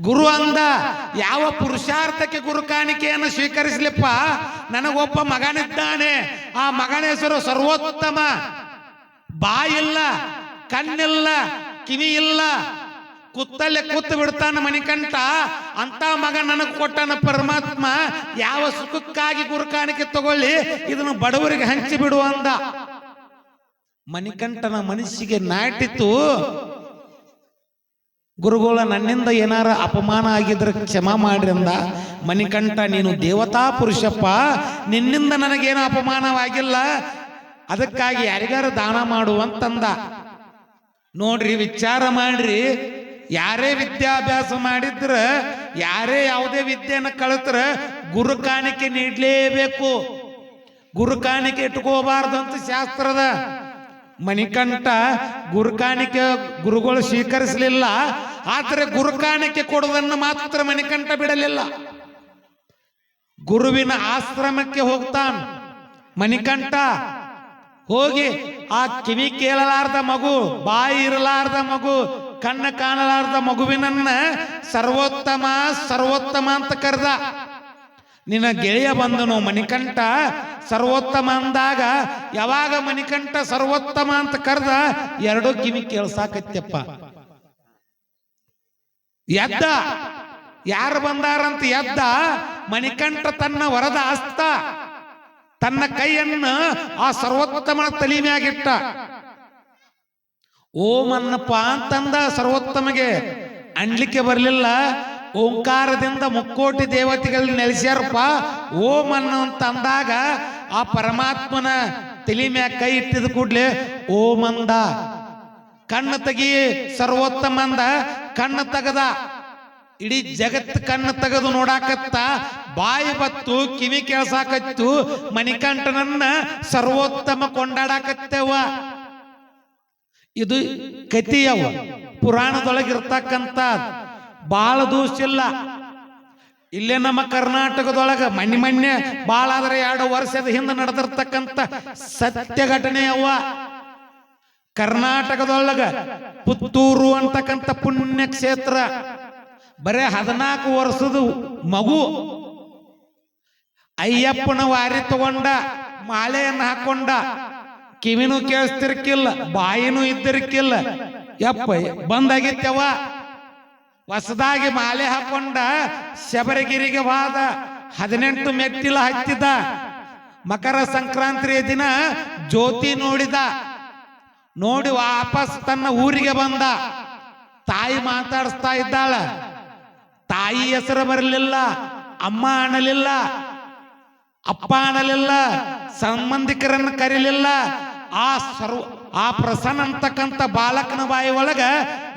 ಗುರು ಅಂದ, ಯಾವ ಪುರುಷಾರ್ಥಕ್ಕೆ ಗುರು ಕಾಣಿಕೆಯನ್ನು ಸ್ವೀಕರಿಸಲಿಪ್ಪ? ನನಗೊಬ್ಬ ಮಗನಿದ್ದಾನೆ. ಆ ಮಗನ ಹೆಸರು ಸರ್ವೋತ್ತಮ. ಬಾಯಿಲ್ಲ, ಕಣ್ಣಿಲ್ಲ ಕಿವಿ ಇಲ್ಲ ಕುತ್ತಲ್ಲೇ ಕೂತು ಬಿಡ್ತಾನ ಮಣಿಕಂಠ. ಅಂತ ಮಗ ನನಗೆ ಕೊಟ್ಟನ ಪರಮಾತ್ಮ, ಯಾವ ಸುಖಕ್ಕಾಗಿ ಗುರು ಕಾಣಿಕೆ ತಗೊಳ್ಳಿ, ಇದನ್ನು ಬಡವರಿಗೆ ಹಂಚಿ ಬಿಡು ಅಂದ. ಮಣಿಕಂಠನ ಮನಸ್ಸಿಗೆ ನಾಟಿತು. ಗುರುಗಳ, ನನ್ನಿಂದ ಏನಾರ ಅಪಮಾನ ಆಗಿದ್ರೆ ಕ್ಷಮ ಮಾಡ್ರಿಂದ ಮಣಿಕಂಠ ನೀನು ದೇವತಾ ಪುರುಷಪ್ಪ, ನಿನ್ನಿಂದ ನನಗೇನು ಅಪಮಾನವಾಗಿಲ್ಲ. ಅದಕ್ಕಾಗಿ ಯಾರಿಗಾರ ದಾನ ಮಾಡುವಂತಂದ. ನೋಡ್ರಿ, ವಿಚಾರ ಮಾಡ್ರಿ. ಯಾರೇ ವಿದ್ಯಾಭ್ಯಾಸ ಮಾಡಿದ್ರ, ಯಾರೇ ಯಾವುದೇ ವಿದ್ಯೆಯನ್ನು ಕಳತ್ರ, ಗುರು ಕಾಣಿಕೆ ನೀಡಲೇಬೇಕು. ಗುರು ಕಾಣಿಕೆ ಇಟ್ಕೋಬಾರ್ದು ಅಂತ ಶಾಸ್ತ್ರದ ಮಣಿಕಂಠ ಗುರುಕಾಣಿಕೆ ಗುರುಗಳು ಸ್ವೀಕರಿಸಲಿಲ್ಲ, ಆದರೆ ಗುರುಕಾಣಿಕೆ ಕೊಡುವುದನ್ನು ಮಾತ್ರ ಮಣಿಕಂಠ ಬಿಡಲಿಲ್ಲ. ಗುರುವಿನ ಆಶ್ರಮಕ್ಕೆ ಹೋಗ್ತಾನೆ. ಮಣಿಕಂಠ, ಹೋಗಿ ಆ ಕಿವಿ ಕೇಳಲಾರ್ದ ಮಗು, ಬಾಯಿ ಇರಲಾರ್ದ ಮಗು, ಕಣ್ಣ ಕಾಣಲಾರ್ದ ಮಗುವಿನನ್ನ ಸರ್ವೋತ್ತಮ ಸರ್ವೋತ್ತಮ ಅಂತ ಕರೆದ. ನಿನ್ನ ಗೆಳೆಯ ಬಂದನು ಮಣಿಕಂಠ ಸರ್ವೋತ್ತಮ ಅಂದಾಗ, ಯಾವಾಗ ಮಣಿಕಂಠ ಸರ್ವೋತ್ತಮ ಅಂತ ಕರೆದ, ಎರಡು ಕಿವಿ ಕೇಳ್ಸಾಕತ್ಯಪ್ಪ ಎದ್ದ. ಯಾರು ಬಂದಾರಂತ ಎದ್ದ. ಮಣಿಕಂಠ ತನ್ನ ವರದ ಅಸ್ತ ತನ್ನ ಕೈಯನ್ನು ಆ ಸರ್ವೋತ್ತಮ ತಲೆ ಓಂ ಅನ್ನಪ್ಪ ಅಂತಂದ ಸರ್ವೋತ್ತಮಗೆ, ಅನ್ಲಿಕ್ಕೆ ಬರಲಿಲ್ಲ. ಓಂಕಾರದಿಂದ ಮುಕ್ಕೋಟಿ ದೇವತೆಗಳು ನೆಲೆಸ್ಯಾರಪ್ಪ. ಓಂ ಅನ್ನೋ ಅಂದಾಗ ಆ ಪರಮಾತ್ಮನ ತಲೆ ಮ್ಯಾಗ ಕೈ ಇಟ್ಟಿದ ಕೂಡ್ಲೆ ಓಂ ಅಂದ. ಕಣ್ಣು ತೆಗಿ ಸರ್ವೋತ್ತಮ ಅಂದ. ಕಣ್ಣು ತೆಗದ. ಇಡೀ ಜಗತ್ ಕಣ್ಣು ತೆಗೆದು ನೋಡಾಕತ್ತ. ಬಾಯಿ ಬತ್ತು, ಕಿವಿ ಕೇಳ್ಸಾಕತ್ತು. ಮಣಿಕಂಠನನ್ನ ಸರ್ವೋತ್ತಮ ಕೊಂಡಾಡಾಕತ್ತೇವ ಇದು ಕತಿಯವ ಪುರಾಣದೊಳಗಿರ್ತಕ್ಕಂಥ ಬಾಳ ದೂಸಿಲ್ಲ ಇಲ್ಲೇ. ನಮ್ಮ ಕರ್ನಾಟಕದೊಳಗೆ ಮಣ್ಣಿ ಮಣ್ಣೆ ಬಾಳ ಆದ್ರೆ ಎರಡು ವರ್ಷದ ಹಿಂದೆ ನಡೆದಿರ್ತಕ್ಕಂಥ ಸತ್ಯ ಘಟನೆ ಅವ ಕರ್ನಾಟಕದೊಳಗ ಪುತ್ತೂರು ಅಂತಕ್ಕಂಥ ಪುಣ್ಯ ಕ್ಷೇತ್ರ ಬರೇ ಹದಿನಾಲ್ಕು ವರ್ಷದ ಮಗು. ಅಯ್ಯಪ್ಪನ ವಾರಿ ತಗೊಂಡ, ಮಾಲೆಯನ್ನು ಹಾಕೊಂಡ. ಕಿವಿನೂ ಕೇಳಿಸ್ತಿರ್ಕಿಲ್ಲ, ಬಾಯಿನೂ ಇದ್ದಿರ್ಕಿಲ್ಲ. ಯಪ್ಪ ಬಂದಾಗಿತ್ತವ ಹೊಸದಾಗಿ ಮಾಲೆ ಹಾಕೊಂಡ ಶಬರಗಿರಿಗೆ ವಾದ ಹದಿನೆಂಟು ಮೆಟ್ಟಿಲ ಹತ್ತಿದ ಮಕರ ಸಂಕ್ರಾಂತಿಯ ದಿನ ಜ್ಯೋತಿ ನೋಡಿದ. ನೋಡಿ ವಾಪಸ್ ತನ್ನ ಊರಿಗೆ ಬಂದ. ತಾಯಿ ಮಾತಾಡಿಸ್ತಾ ಇದ್ದಾಳ. ತಾಯಿ ಹೆಸರು ಬರಲಿಲ್ಲ, ಅಮ್ಮ ಅನ್ನಲಿಲ್ಲ ಅಪ್ಪ ಅನ್ನಲಿಲ್ಲ ಸಂಬಂಧಿಕರನ್ನು ಕರೀಲಿಲ್ಲ. ಆ ಸರ್ವ ಆ ಪ್ರಸನ್ನ ಅಂತಕ್ಕಂಥ ಬಾಲಕನ ಬಾಯಿ ಒಳಗ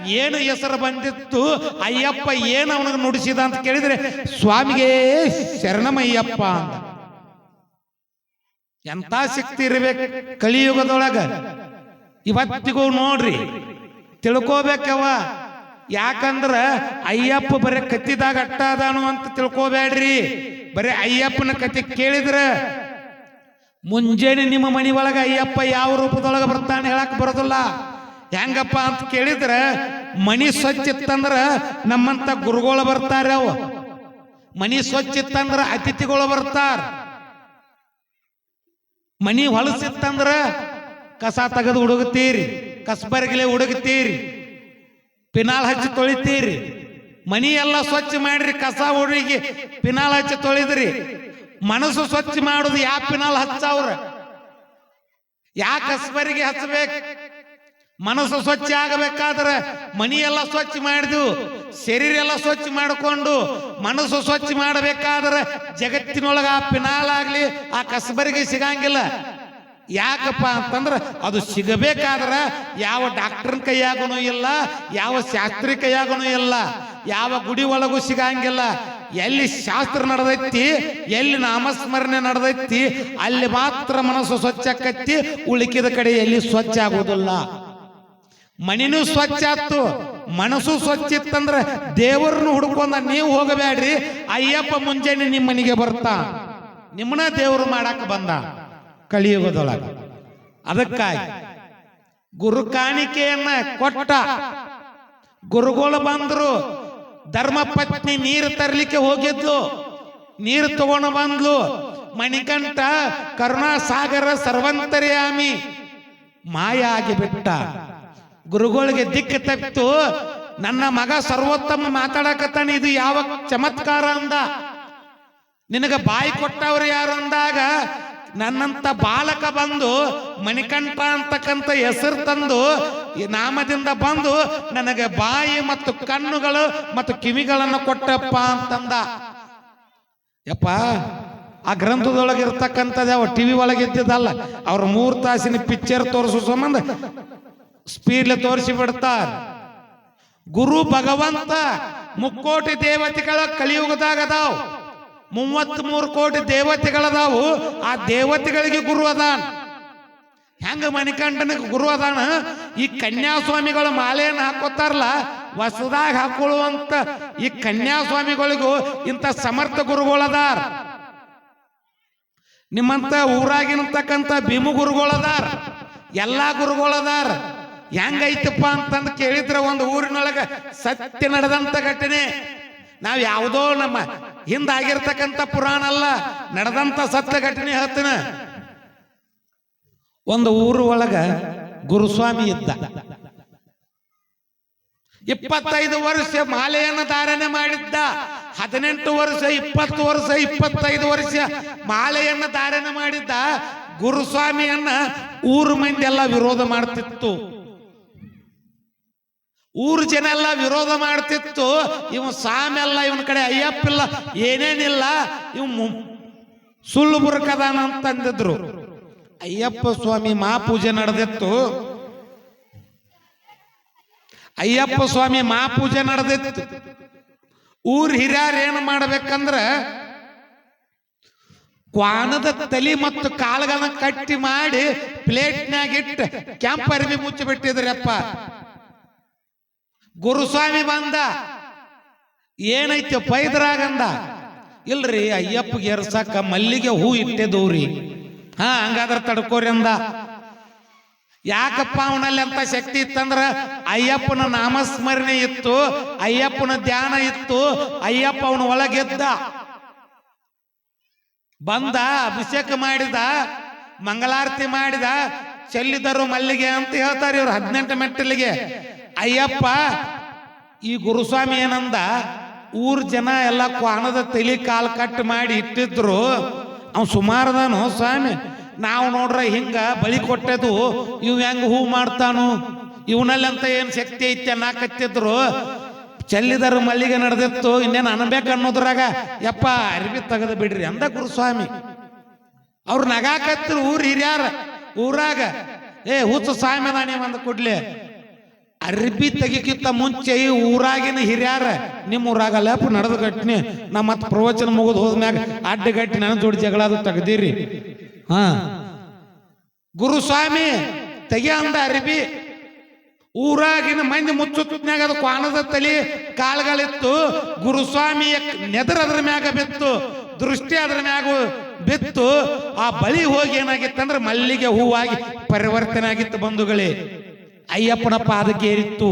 ಏನು ಹೆಸರು ಬಂದಿತ್ತು? ಅಯ್ಯಪ್ಪ ಏನು ಅವನಿಗೆ ನುಡಿಸಿದ ಅಂತ ಕೇಳಿದ್ರೆ, ಸ್ವಾಮಿಗೆ, ಶರಣಮಯ್ಯಪ್ಪ ಅಂತ ಎಂತ ಶಕ್ತಿ ಇರ್ಬೇಕು ಕಲಿಯುಗದೊಳಗ? ಇವತ್ತಿಗೂ ನೋಡ್ರಿ ತಿಳ್ಕೋಬೇಕವ ಯಾಕಂದ್ರ ಅಯ್ಯಪ್ಪ ಬರೀ ಕತ್ತಿದಾಗ ಅಟ್ಟ ಅದಾನು ಅಂತ ತಿಳ್ಕೋಬೇಡ್ರಿ ಬರೀ ಅಯ್ಯಪ್ಪನ ಕತೆ ಕೇಳಿದ್ರ ಮುಂಜಾನೆ ನಿಮ್ಮ ಮನಿ ಒಳಗ, ಅಯ್ಯಪ್ಪ, ಯಾವ ರೂಪದೊಳಗೆ ಬರ್ತಾನೆ? ಹೇಳಕ್ ಬರೋದಿಲ್ಲ. ಹೆಂಗಪ್ಪ ಅಂತ ಕೇಳಿದ್ರೆ, ಮನಿ ಸ್ವಚ್ಛ ಇತ್ತಂದ್ರ ನಮ್ಮಂತ ಗುರುಗಳು ಬರ್ತಾರೆ ಅವು. ಮನಿ ಸ್ವಚ್ಛ ಇತ್ತಂದ್ರ ಅತಿಥಿಗಳು ಬರ್ತಾರ. ಮನಿ ಹೊಲಸಿತ್ತಂದ್ರ ಕಸ ತೆಗೆದು ಹುಡುಗುತ್ತೀರಿ ಕಸಬರ್ಗಿಲೆ ಹುಡುಗುತ್ತೀರಿ ಪಿನಾಲ್ ಹಚ್ಚಿ ತೊಳಿತೀರಿ. ಮನಿ ಎಲ್ಲ ಸ್ವಚ್ಛ ಮಾಡ್ರಿ, ಕಸ ಹುಡುಗಿ ಪಿನಾಲ್ ಹಚ್ಚಿ ತೊಳಿದ್ರಿ. ಮನಸ್ಸು ಸ್ವಚ್ಛ ಮಾಡುದು ಯಾಪಿನಲ್ಲಿ ಪಿನಾಲ್ ಹಚ್ಚವ್ರ? ಯಾ ಕಸ್ಬರಿಗೆ ಹಚ್ಚಬೇಕು? ಮನಸ್ಸು ಸ್ವಚ್ಛ ಆಗಬೇಕಾದ್ರೆ ಮನಿ ಎಲ್ಲ ಸ್ವಚ್ಛ ಮಾಡಿದ್ವು ಶರೀರ ಎಲ್ಲ ಸ್ವಚ್ಛ ಮಾಡಿಕೊಂಡು ಮನಸ್ಸು ಸ್ವಚ್ಛ ಮಾಡಬೇಕಾದ್ರೆ ಜಗತ್ತಿನೊಳಗ ಆ ಪಿನಾಲ್ ಆ ಕಸಬರಿಗೆ ಸಿಗಂಗಿಲ್ಲ. ಯಾಕಪ್ಪ ಅಂತಂದ್ರೆ ಅದು ಸಿಗಬೇಕಾದ್ರೆ ಯಾವ ಡಾಕ್ಟರ್ನ ಕೈಯಾಗೂ ಇಲ್ಲ, ಯಾವ ಶಾಸ್ತ್ರಿ ಕೈಯಾಗೂ ಇಲ್ಲ, ಯಾವ ಗುಡಿ ಒಳಗೂ ಸಿಗಂಗಿಲ್ಲ. ಎಲ್ಲಿ ಶಾಸ್ತ್ರ ನಡೆದೈತಿ, ಎಲ್ಲಿ ನಾಮಸ್ಮರಣೆ ನಡೆದೈತಿ, ಅಲ್ಲಿ ಮಾತ್ರ ಮನಸ್ಸು ಸ್ವಚ್ಛ ಕತ್ತಿ ಉಳಿಕಿದ ಕಡೆ ಎಲ್ಲಿ ಸ್ವಚ್ಛ ಆಗುವುದಿಲ್ಲ. ಮನಿನೂ ಸ್ವಚ್ಛ ಆಯ್ತು ಮನಸ್ಸು ಸ್ವಚ್ಛ ಇತ್ತಂದ್ರೆ ದೇವರನ್ನು ಹುಡುಕೊಂಡ ನೀವು ಹೋಗಬೇಡ್ರಿ, ಅಯ್ಯಪ್ಪ ಮುಂಜಾನೆ ನಿಮ್ಮ ಮನೆಗೆ ಬರ್ತಾ. ನಿಮ್ಮನ್ನ ದೇವರು ಮಾಡಕ್ಕೆ ಬಂದ ಕಳಿಯುವುದೊಳಗೆ ಅದಕ್ಕಾಗಿ ಗುರು ಕಾಣಿಕೆಯನ್ನ ಕೊಟ್ಟ, ಗುರುಗಳು ಬಂದ್ರು ಧರ್ಮಪತ್ನಿ ನೀರು ತರ್ಲಿಕ್ಕೆ ಹೋಗಿದ್ಲು. ನೀರು ತಗೊಂಡು ಬಂದ್ಲು. ಮಣಿಕಂಠ, ಕರುಣಾಸಾಗರ ಸರ್ವಂತರ್ಯಾಮಿ ಮಾಯ ಆಗಿಬಿಟ್ಟ. ಗುರುಗಳಿಗೆ ದಿಕ್ಕು ತಪ್ಪಿತು. ನನ್ನ ಮಗ ಸರ್ವೋತ್ತಮ ಮಾತಾಡಕತ್ತಾನೆ, ಇದು ಯಾವ ಚಮತ್ಕಾರ ಅಂದ. ನಿನಗ ಬಾಯಿ ಕೊಟ್ಟವ್ರು ಯಾರು ಅಂದಾಗ ನನ್ನಂತ ಬಾಲಕ ಬಂದು ಮಣಿಕಂಠ ಅಂತಕ್ಕಂಥ ಹೆಸರು ತಂದು ಈ ನಾಮದಿಂದ ಬಂದು ನನಗೆ ಬಾಯಿ ಮತ್ತು ಕಣ್ಣುಗಳು ಮತ್ತು ಕಿವಿಗಳನ್ನು ಕೊಟ್ಟಪ್ಪ ಅಂತಂದ. ಯಪ್ಪ, ಆ ಗ್ರಂಥದೊಳಗೆ ಇರ್ತಕ್ಕಂಥದ್ದು ಅವ ಟಿವಿ ಒಳಗೆ ಇದ್ದಿದ್ದಲ್ಲ, ಅವ್ರ ಮೂರು ತಾಸಿನ ಪಿಕ್ಚರ್ ತೋರಿಸೋ ಸಂಬಂಧ ಸ್ಪೀಡ್ಲೆ ತೋರಿಸಿ ಬಿಡ್ತಾರ. ಗುರು ಭಗವಂತ ಮುಕ್ಕೋಟಿ ದೇವತೆಗಳ ಕಲಿಯುಗದಾಗ ಅದಾವ್. ಮೂವತ್ತ್ ಮೂರು ಕೋಟಿ ದೇವತೆಗಳದಾವು. ಆ ದೇವತೆಗಳಿಗೆ ಗುರು ಅದಾನ. ಹೆಂಗ ಮಣಿಕಂಠನಿಗೆ ಗುರು ಅದಾನ? ಈ ಕನ್ಯಾಸ್ವಾಮಿಗಳ ಮಾಲೆಯನ್ನು ಹಾಕೋತಾರಲ್ಲ ಹೊಸದಾಗ ಹಾಕೊಳ್ಳುವಂತ ಈ ಕನ್ಯಾಸ್ವಾಮಿಗಳಿಗೂ ಇಂಥ ಸಮರ್ಥ ಗುರುಗಳದಾರ. ನಿಮ್ಮಂತ ಊರಾಗಿರ್ತಕ್ಕಂಥ ಭೀಮು ಗುರುಗಳದಾರ, ಎಲ್ಲಾ ಗುರುಗಳದಾರ. ಹೆಂಗೈತಪ್ಪ ಅಂತಂದು ಕೇಳಿದ್ರೆ ಒಂದು ಊರಿನೊಳಗ ಸತ್ಯ ನಡೆದಂತ ಘಟನೆ. ನಾವು ಯಾವುದೋ ನಮ್ಮ ಹಿಂದಾಗಿರ್ತಕ್ಕಂಥ ಪುರಾಣ ಅಲ್ಲ ನಡೆದಂತ ಸತ್ಯ ಘಟನೆ ಹೇಳ್ತೀನ. ಒಂದು ಊರು ಒಳಗ ಗುರುಸ್ವಾಮಿ ಇದ್ದ. ಇಪ್ಪತ್ತೈದು ವರ್ಷ ಮಾಲೆಯನ್ನು ಧಾರಣೆ ಮಾಡಿದ್ದ, ಹದಿನೆಂಟು ವರ್ಷ, ಇಪ್ಪತ್ತು ವರ್ಷ, ಇಪ್ಪತ್ತೈದು ವರ್ಷ ಮಾಲೆಯನ್ನು ಧಾರಣೆ ಮಾಡಿದ್ದ ಗುರುಸ್ವಾಮಿಯನ್ನ ಊರು ಮಂದಿ ಎಲ್ಲ ವಿರೋಧ ಮಾಡ್ತಿತ್ತು. ಊರು ಜನ ಎಲ್ಲ ವಿರೋಧ ಮಾಡ್ತಿತ್ತು. ಇವ ಸಾಮೆಲ್ಲ ಇವನ ಕಡೆ ಅಯ್ಯಪ್ಪಿಲ್ಲ, ಏನೇನಿಲ್ಲ, ಇವ್ ಸುಳ್ಳು ಬುರ್ಕದಾನ ಅಂತಂದಿದ್ರು. ಅಯ್ಯಪ್ಪ ಸ್ವಾಮಿ ಮಾ ಪೂಜೆ ನಡೆದಿತ್ತು. ಅಯ್ಯಪ್ಪ ಸ್ವಾಮಿ ಮಾ ಪೂಜೆ ನಡೆದಿತ್ತು. ಊರ್ ಹಿರಿಯರ್ ಏನು ಮಾಡ್ಬೇಕಂದ್ರ ಕ್ವಾನದ ತಲಿ ಮತ್ತು ಕಾಳುಗಳನ್ನ ಕಟ್ಟಿ ಮಾಡಿ ಪ್ಲೇಟ್ನಾಗಿಟ್ಟು ಕೆಂಪ ಅರಿವಿ ಮುಚ್ಚಿ ಬಿಟ್ಟಿದ್ರಪ್ಪ ಗುರುಸ್ವಾಮಿ ಬಂದ. ಏನೈತೆ ಪೈದ್ರಾಗಂದ? ಇಲ್ರಿ ಅಯ್ಯಪ್ಪಗೆ ಎರ್ಸಾಕ ಮಲ್ಲಿಗೆ ಹೂ ಇಟ್ಟಿದ್ದವ್ರಿ ಹಾ, ಹಂಗಾದ್ರ ತಡ್ಕೋರಿ ಅಂದ. ಯಾಕಪ್ಪ ಅವನಲ್ಲಿ ಅಂತ ಶಕ್ತಿ ಇತ್ತಂದ್ರ ಅಯ್ಯಪ್ಪನ ನಾಮಸ್ಮರಣೆ ಇತ್ತು, ಅಯ್ಯಪ್ಪನ ಧ್ಯಾನ ಇತ್ತು, ಅಯ್ಯಪ್ಪ ಅವನ ಒಳಗೆದ್ದ. ಬಂದ, ಅಭಿಷೇಕ ಮಾಡಿದ, ಮಂಗಳಾರತಿ ಮಾಡಿದ, ಚೆಲ್ಲಿದರು ಮಲ್ಲಿಗೆ ಅಂತ ಹೇಳ್ತಾರೆ ಇವ್ರು ಹದಿನೆಂಟು ಮೆಟ್ಟಲಿಗೆ. ಅಯ್ಯಪ್ಪ, ಈ ಗುರುಸ್ವಾಮಿ ಏನಂದ? ಊರ್ ಜನ ಎಲ್ಲ ಕ್ವಾಣದ ತಲಿ ಕಾಲ್ ಕಟ್ ಮಾಡಿ ಇಟ್ಟಿದ್ರು. ಅವ್ ಸುಮಾರದಾನು ಸ್ವಾಮಿ. ನಾವು ನೋಡ್ರ ಹಿಂಗ ಬಳಿ ಕೊಟ್ಟದು ಇವ್ ಹೆಂಗ ಹೂ ಮಾಡ್ತಾನು? ಇವನಲ್ಲಿ ಅಂತ ಏನ್ ಶಕ್ತಿ ಐತಿ ಅನ್ನಕತ್ತಿದ್ರು. ಚೆಲ್ಲಿದರು ಮಲ್ಲಿಗೆ ನಡೆದಿತ್ತು, ಇನ್ನೇನು ಅನ್ಬೇಕು ಅನ್ನೋದ್ರಾಗ, ಯಪ್ಪ, ಅರ್ಬಿ ತೆಗೆದು ಬಿಡ್ರಿ ಅಂದ ಗುರುಸ್ವಾಮಿ. ಅವ್ರು ನಗಾಕತ್ತಿರು ಊರ್ ಹಿರಿಯಾರ. ಊರಾಗ, ಏ, ಹುಚ್ಚ ಸ್ವಾಮಿ ನಾನೇ ಕೊಡ್ಲಿ ಕೂಡ್ಲೆ. ಅರ್ಬಿ ತೆಗಿಕಿತ್ತ ಮುಂಚೆ ಈ ಊರಾಗಿನ ಹಿರಿಯಾರ, ನಿಮ್ಮ ಊರಾಗಲ್ಲಪ್ಪ ನಡೆದು ಘಟನೆ, ನಾ ಮತ್ತೆ ಪ್ರವಚನ ಮುಗಿದು ಹೋದ್ಮ್ಯಾಗ ಅಡ್ಡ ಘಟ್ಟಿ ನನ್ನ ಜೋಡಿ ಜಗಳ ಅದು ತೆಗ್ದಿರಿ. ಹಾ. ಗುರು ಸ್ವಾಮಿ ಅಂದ ಅರ್ಬಿ. ಊರಾಗಿನ ಮಂದಿ ಮುಚ್ಚುತ್ನ್ಯಾಗ ಅದು ಕ್ವಾಣದ ತಲೆ, ಕಾಲುಗಳಿತ್ತು. ಗುರುಸ್ವಾಮಿಯ ನೆದರ್ ಅದ್ರ ಮ್ಯಾಗ ಬಿತ್ತು, ದೃಷ್ಟಿ ಅದ್ರ ಮ್ಯಾಗ ಬಿತ್ತು. ಆ ಬಳಿ ಹೋಗಿ ಏನಾಗಿತ್ತಂದ್ರೆ ಮಲ್ಲಿಗೆ ಹೂವಾಗಿ ಪರಿವರ್ತನೆ ಆಗಿತ್ತು ಬಂಧುಗಳೇ. ಅಯ್ಯಪ್ಪನ ಪಾದಕ್ಕೇರಿತ್ತು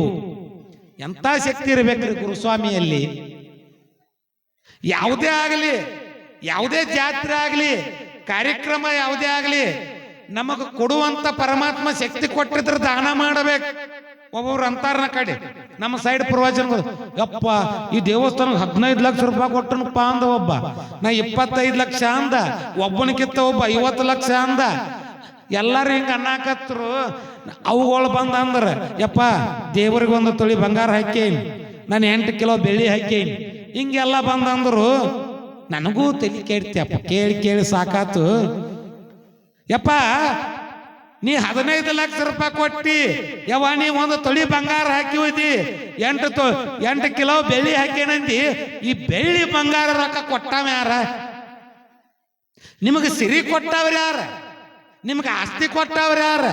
ಎಂಥ ಶಕ್ತಿ ಇರಬೇಕ್ರಿ ಗುರುಸ್ವಾಮಿಯಲ್ಲಿ? ಯಾವುದೇ ಆಗಲಿ, ಯಾವುದೇ ಜಾತ್ರೆ ಆಗಲಿ, ಕಾರ್ಯಕ್ರಮ ಯಾವುದೇ ಆಗಲಿ, ನಮಗೆ ಕೊಡುವಂತ ಪರಮಾತ್ಮ ಶಕ್ತಿ ಕೊಟ್ಟಿದ್ರೆ ದಾನ ಮಾಡಬೇಕು. ಒಬ್ಬೊಬ್ರು ಅಂತಾರನ ಕಡೆ, ನಮ್ಮ ಸೈಡ್ ಪ್ರವಚನ ಯಪ್ಪ, ಈ ದೇವಸ್ಥಾನಕ್ಕೆ ಹದಿನೈದು ಲಕ್ಷ ರೂಪಾಯಿ ಕೊಟ್ಟನಪ್ಪ ಅಂದ ಒಬ್ಬ. ನಾ ಇಪ್ಪತ್ತೈದು ಲಕ್ಷ ಅಂದ ಕಿತ್ತ ಒಬ್ಬ ಐವತ್ತು ಲಕ್ಷ ಅಂದ. ಎಲ್ಲಾರು ಹಿಂಗೆ ಅನ್ನಾಕತ್ರು. ಅವುಗಳು ಬಂದಂದ್ರೆ, ಯಪ್ಪ ದೇವರಿಗೆ ಒಂದು ತೊಳಿ ಬಂಗಾರ ಹಾಕೇನಿ ನಾನು ಎಂಟು ಕಿಲೋ ಬೆಳ್ಳಿ ಹಾಕೇನಿ ಹಿಂಗೆಲ್ಲ ಬಂದಂದ್ರು, ನನಗೂ ತಲೆ ಕೇಳ್ತಿಯಪ್ಪ ಕೇಳಿ ಕೇಳಿ ಸಾಕಾತು. ಯಪ್ಪ, ನೀ ಹದಿನೈದು ಲಕ್ಷ ರೂಪಾಯಿ ಕೊಟ್ಟಿ, ಯವ್ವ, ನೀ ಒಂದು ತೊಳಿ ಬಂಗಾರ ಹಾಕಿ ಹೋಯ್ತಿ ಎಂಟು ತೊ, ಎಂಟು ಕಿಲೋ ಬೆಳ್ಳಿ ಹಾಕೇನಂದಿ ಈ ಬೆಳ್ಳಿ ಬಂಗಾರ ರೊಕ್ಕ ಕೊಟ್ಟಾವ ಯಾರ? ನಿಮಗೆ ಸಿರಿ ಕೊಟ್ಟವ್ರ ಯಾರ? ನಿಮ್ಗೆ ಆಸ್ತಿ ಕೊಟ್ಟವ್ರ ಯಾರ?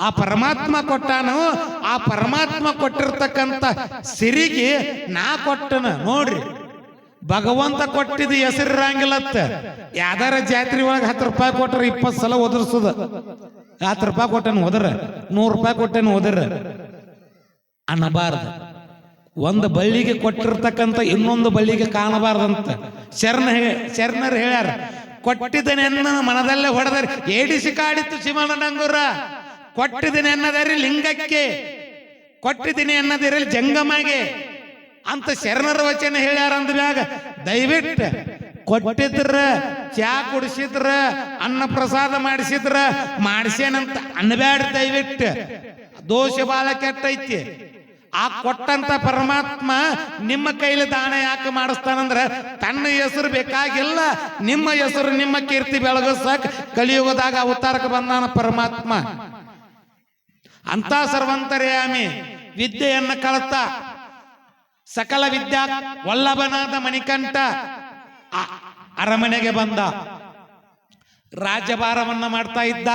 ಆ ಪರಮಾತ್ಮ ಕೊಟ್ಟಾನು. ಆ ಪರಮಾತ್ಮ ಕೊಟ್ಟಿರ್ತಕ್ಕಂಥ ಸಿರಿಗೆ ನಾ ಕೊಟ್ಟನ, ನೋಡ್ರಿ. ಭಗವಂತ ಕೊಟ್ಟಿದ್ದು ಹೆಸರಿರಂಗಿಲ್ಲತ್ತ. ಯಾವ್ದಾರ ಜಾತ್ರೆ ಒಳಗೆ ಹತ್ತು ರೂಪಾಯಿ ಕೊಟ್ರೆ ಇಪ್ಪತ್ತು ಸಲ ಒದರ್ಸದ. ಹತ್ತು ರೂಪಾಯಿ ಕೊಟ್ಟನು ಒದರ, ನೂರು ರೂಪಾಯಿ ಕೊಟ್ಟೇನು ಒದರ. ಅನ್ನಬಾರದು. ಒಂದು ಬಳ್ಳಿಗೆ ಕೊಟ್ಟಿರ್ತಕ್ಕಂಥ ಇನ್ನೊಂದು ಬಳ್ಳಿಗೆ ಕಾಣಬಾರ್ದಂತ. ಶರಣ ಶರಣರು ಹೇಳ್ಯಾರ ಕೊಟ್ಟಿದ್ದನೆನ್ನ ಮನದಲ್ಲೇ ಹೊಡೆದರೆ. ಏಡಿಸಿ ಕಾಡಿತ್ತು ಶಿವನಂಗುರ ಕೊಟ್ಟಿದ್ದೀನಿ ಎನ್ನದರಿ ಲಿಂಗಕ್ಕೆ. ಕೊಟ್ಟಿದ್ದೀನಿ ಎನ್ನದಿರಲಿ ಜಂಗಮಗೆ. ಅಂತ ಶರಣರ ವಚನ ಹೇಳ್ಯಾರ ಅಂದ್ಮ್ಯಾಗ ದಯವಿಟ್ಟು ಕೊಟ್ಟಿದ್ರ, ಚಾ ಕುಡಿಸಿದ್ರ, ಅನ್ನ ಪ್ರಸಾದ ಮಾಡಿಸಿದ್ರ ಮಾಡಿಸ್ಯಾನಂತ ಅನ್ಬ್ಯಾಡ ದಯವಿಟ್ಟು. ದೋಷ ಬಾಲ ಕೆಟ್ಟೈತಿ. ಆ ಕೊಟ್ಟಂತ ಪರಮಾತ್ಮ ನಿಮ್ಮ ಕೈಲಿ ದಾನ ಯಾಕೆ ಮಾಡಿಸ್ತಾನಂದ್ರ ತನ್ನ ಹೆಸರು ಬೇಕಾಗಿಲ್ಲ. ನಿಮ್ಮ ಹೆಸರು ನಿಮ್ಮ ಕೀರ್ತಿ ಬೆಳಗಸಕ್ ಕಲಿಯುಗದಾಗ ಅವತಾರಕ್ಕೆ ಬಂದಾನ ಪರಮಾತ್ಮ. ಅಂತ ಸರ್ವಂತರ್ಯಾಮಿ ವಿದ್ಯೆಯನ್ನ ಕಳತ. ಸಕಲ ವಿದ್ಯಾ ವಲ್ಲಭನಾದ ಮಣಿಕಂಠ ಅರಮನೆಗೆ ಬಂದ. ರಾಜಭಾರವನ್ನ ಮಾಡ್ತಾ ಇದ್ದ.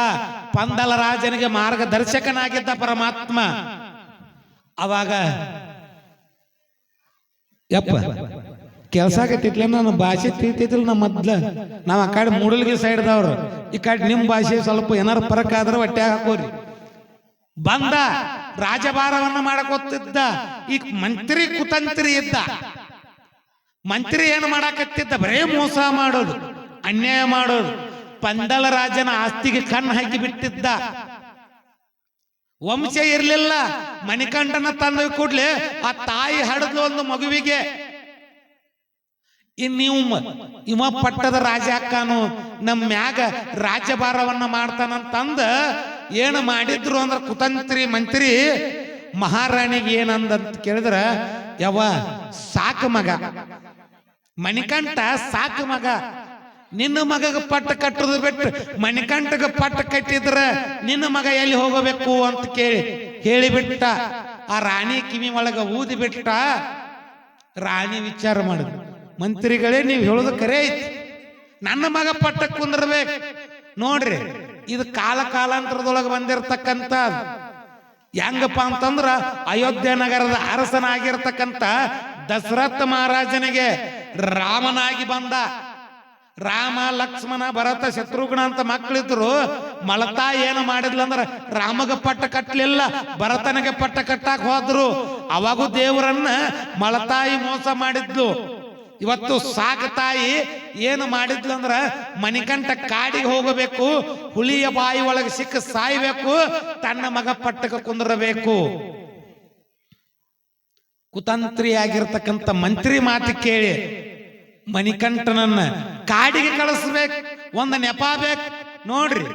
ಪಂದಲ ರಾಜನಿಗೆ ಮಾರ್ಗದರ್ಶಕನಾಗಿದ್ದ ಪರಮಾತ್ಮ. ಅವಾಗ ಯಪ್ಪ ಕೆಲಸ ಆಗತ್ತಿತ್ತಲ್ಲ ನನ್ನ ಭಾಷೆ ತಿಳಿತೈತಿಲ್ಲ ನಮ್ಮ ಮೊದ್ಲ. ನಾವು ಆ ಕಡೆ ಮೂಡಲ್ಗಿ ಸೈಡ್ದವ್ರು ಈ ಕಡೆ ನಿಮ್ಮ ಭಾಷೆ ಸ್ವಲ್ಪ ಏನಾರ ಫರಕ್ ಆದ್ರೆ ಹೊಟ್ಟೆ ಹಾಕೋರಿ. ಬಂದ, ರಾಜಭಾರವನ್ನ ಮಾಡಕೊತ್ತಿದ್ದ ಈ ಮಂತ್ರಿ ಕುತಂತ್ರಿ ಇದ್ದ. ಮಂತ್ರಿ ಏನು ಮಾಡಾಕತ್ತಿದ್ದ? ಬರೇ ಮೋಸ ಮಾಡೋದು, ಅನ್ಯಾಯ ಮಾಡೋದು. ಪಂದಲ ರಾಜನ ಆಸ್ತಿಗೆ ಕಣ್ಣು ಹಾಕಿ ಬಿಟ್ಟಿದ್ದ. ವಂಶ ಇರಲಿಲ್ಲ. ಮಣಿಕಂಠನ ತಂದ ಕೂಡ್ಲೆ ಆ ತಾಯಿ ಹಡದ್ಲು ಒಂದು ಮಗುವಿಗೆ ಇನ್ ನೀವು ಇವ ಪಟ್ಟದ ರಾಜ ಅಕ್ಕನು ನಮ್ಮ ಮ್ಯಾಗ ರಾಜ್ಯಭಾರವನ್ನ ಮಾಡ್ತಾನಂತಂದ ಏನು ಮಾಡಿದ್ರು ಅಂದ್ರೆ ಕುತಂತ್ರಿ ಮಂತ್ರಿ ಮಹಾರಾಣಿಗೆ ಏನಂದಂತ ಕೇಳಿದ್ರ ಯಾವ ಸಾಕು ಮಗ. ಮಣಿಕಂಠ ಸಾಕು ಮಗ. ನಿನ್ನ ಮಗಗ ಪಟ್ಟ ಕಟ್ಟುದು ಬಿಟ್ಟು ಮಣಿಕಂಠಗ ಪಟ್ಟ ಕಟ್ಟಿದ್ರ ನಿನ್ನ ಮಗ ಎಲ್ಲಿ ಹೋಗಬೇಕು ಅಂತ ಕೇಳಿ ಹೇಳಿಬಿಟ್ಟ. ಆ ರಾಣಿ ಕಿವಿ ಒಳಗ ಊದಿ ಬಿಟ್ಟ. ರಾಣಿ ವಿಚಾರ ಮಾಡಿದ್ರು ಮಂತ್ರಿಗಳೇ, ನೀವು ಹೇಳೋದು ಕರೆ ಐತಿ. ನನ್ನ ಮಗ ಪಟ್ಟ ಕುಂದಿರ್ಬೇಕು. ನೋಡ್ರಿ, ಇದು ಕಾಲ ಕಾಲಾಂತರದೊಳಗೆ ಬಂದಿರತಕ್ಕಂತ ಹೆಂಗಪ್ಪ ಅಂತಂದ್ರ ಅಯೋಧ್ಯ ನಗರದ ಅರಸನಾಗಿರ್ತಕ್ಕಂಥ ದಶರಥ ಮಹಾರಾಜನಿಗೆ ರಾಮನಾಗಿ ಬಂದ. ರಾಮ, ಲಕ್ಷ್ಮಣ, ಭರತ, ಶತ್ರುಘ್ನ ಅಂತ ಮಕ್ಕಳಿದ್ರು ಮಲತಾ ಏನು ಮಾಡಿದ್ಲು ಅಂದ್ರೆ ರಾಮಗ ಪಟ್ಟ ಕಟ್ಟಲಿಲ್ಲ ಭರತನಿಗೆ ಪಟ್ಟ ಕಟ್ಟಾಕ ಹೋದ್ರು. ಅವಾಗೂ ದೇವರನ್ನ ಮಲತಾಯಿ ಮೋಸ ಮಾಡಿದ್ಲು. ಇವತ್ತು ಸಾಕ ತಾಯಿ, ಏನು ಮಾಡಿದ್ಲು ಅಂದ್ರ ಮಣಿಕಂಠ ಕಾಡಿಗೆ ಹೋಗಬೇಕು, ಹುಲಿಯ ಬಾಯಿ ಒಳಗೆ ಸಿಕ್ಕ ಸಾಯ್ಬೇಕು, ತನ್ನ ಮಗ ಪಟ್ಟಕ ಕುಂದಿರಬೇಕು. ಕುತಂತ್ರಿಯಾಗಿರ್ತಕ್ಕಂಥ ಮಂತ್ರಿ ಮಾತು ಕೇಳಿ. ಮಣಿಕಂಠನನ್ನ ಕಾಡಿಗೆ ಕಳಿಸ್ಬೇಕು, ಒಂದು ನೆಪ ಬೇಕು. ನೋಡ್ರಿ,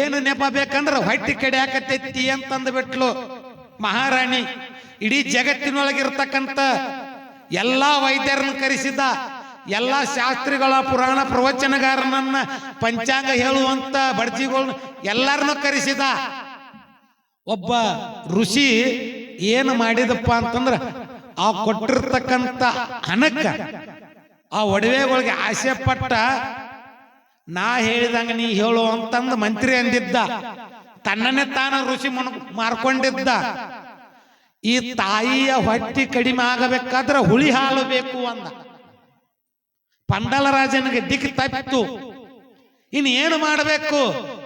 ಏನು ನೆಪ ಬೇಕಂದ್ರೆ ಹೊಟ್ಟಿ ಕಡೆ ಹಾಕತೈತಿ ಅಂತಂದು ಬಿಟ್ಲು ಮಹಾರಾಣಿ. ಇಡೀ ಜಗತ್ತಿನೊಳಗಿರ್ತಕ್ಕಂಥ ಎಲ್ಲಾ ವೈದ್ಯರನ್ನ ಕರೆಸಿದ, ಎಲ್ಲಾ ಶಾಸ್ತ್ರಿಗಳ ಪುರಾಣ ಪ್ರವಚನಗಾರನನ್ನ ಪಂಚಾಂಗ ಹೇಳುವಂತ ಬಡ್ಜಿಗಳು ಎಲ್ಲರನ್ನು ಕರೆಸಿದ. ಒಬ್ಬ ಋಷಿ ಏನು ಮಾಡಿದಪ್ಪ ಅಂತಂದ್ರ, ಆ ಕೊಟ್ಟಿರ್ತಕ್ಕಂಥ ಹಣಕ್ಕ ಆ ಒಡವೆಗಳಿಗೆ ಆಸೆ ಪಟ್ಟ ನಾ ಹೇಳಿದಂಗ ನೀ ಹೇಳು ಅಂತಂದು ಮಂತ್ರಿ ಅಂದಿದ್ದ. ತನ್ನನ್ನೇ ತಾನ ಋಷಿ ಮುನ್ ಮಾರ್ಕೊಂಡಿದ್ದ. ಈ ತಾಯಿಯ ಹೊಟ್ಟಿ ಕಡಿಮೆ ಆಗಬೇಕಾದ್ರೆ ಹುಳಿ ಹಾಲು ಬೇಕು ಅಂದ. ಪಂದಲ ರಾಜನಿಗೆ ದಿಕ್ಕು ತಪ್ಪಿತು. ಇನ್ನು ಏನು ಮಾಡಬೇಕು?